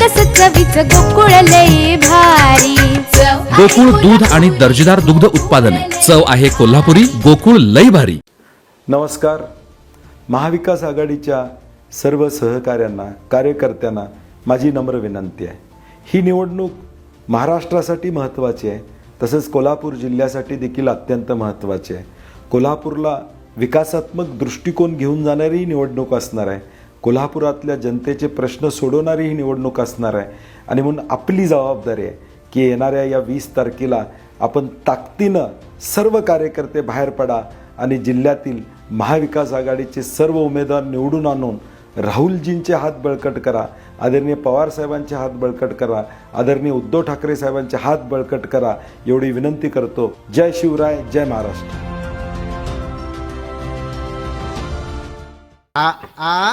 सकस चवीच गोकुळ लई भारी. गोकुळ दूध आणि दर्जेदार दुग्ध उत्पादने. चव आहे कोल्हापुरी गोकुळ लई भारी. नमस्कार. महाविकास आघाडीच्या सर्व सहकाऱ्यांना कार्यकर्त्यांना माझी नम्र विनंती आहे. ही निवडणूक महाराष्ट्रासाठी महत्त्वाची आहे तसंच कोल्हापूर जिल्ह्यासाठी देखील अत्यंत महत्त्वाची आहे. कोल्हापूरला विकासात्मक दृष्टिकोन घेऊन जाणारी निवडणूक असणार आहे. कोल्हापुरातल्या जनतेचे प्रश्न सोडवणारी ही निवडणूक असणार आहे. आणि म्हणून आपली जबाबदारी आहे की येणाऱ्या या वीस तारखेला आपण ताकदीनं सर्व कार्यकर्ते बाहेर पडा आणि जिल्ह्यातील महाविकास आघाडीचे सर्व उमेदवार निवडून आणून राहुलजींचे हात बळकट करा आदरणीय पवार साहेबांचे हात बळकट करा आदरणीय उद्धव ठाकरे साहेबांचे हात बळकट करा एवढी विनंती करतो. जय शिवराय जय महाराष्ट्र. आ आ?